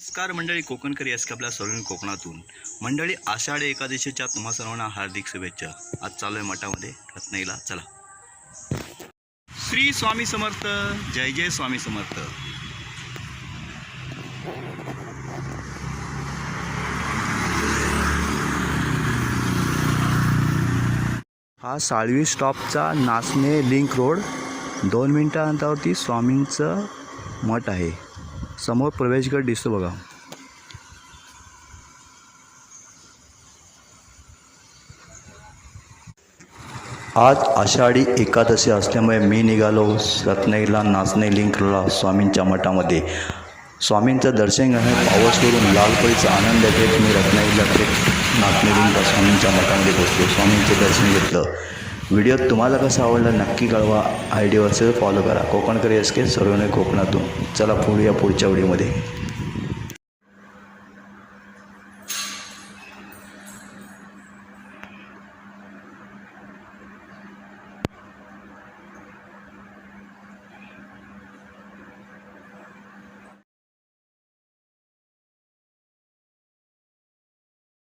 नमस्कार मंडळी कोकणकर एस के आपल्या कोकणातून. मंडळी आषाढी एकादशीच्या तुम्हा सर्वांना हार्दिक शुभेच्छा. आज चालू आहे मठामध्ये. रत्नाईला चला. श्री स्वामी समर्थ. जय जय स्वामी समर्थ. हा साळवी स्टॉपचा नाचणे लिंक रोड. दोन मिनटा स्वामींचं मठ आहे. समोर प्रवेशगड दिसतो बघा. आज आषाढी एकादशी असल्यामुळे मी निघालो रत्नागिरीला नाचणे लिंकला स्वामींच्या मठामध्ये. स्वामींचं दर्शन घेणे पावस करून लालपरीचा आनंद घेत मी रत्नागिरीला थेट नाचणे लिंक स्वामींच्या मठामध्ये पोचलो स्वामींचे दर्शन घेतलं. व्हिडिओ तुम्हाला कसा आवडला नक्की कळवा. आय डीवरचं फॉलो करा. कोकणकर एस के सर्वने कोकणातून. चला पुढे या पुढच्या व्हिडिओमध्ये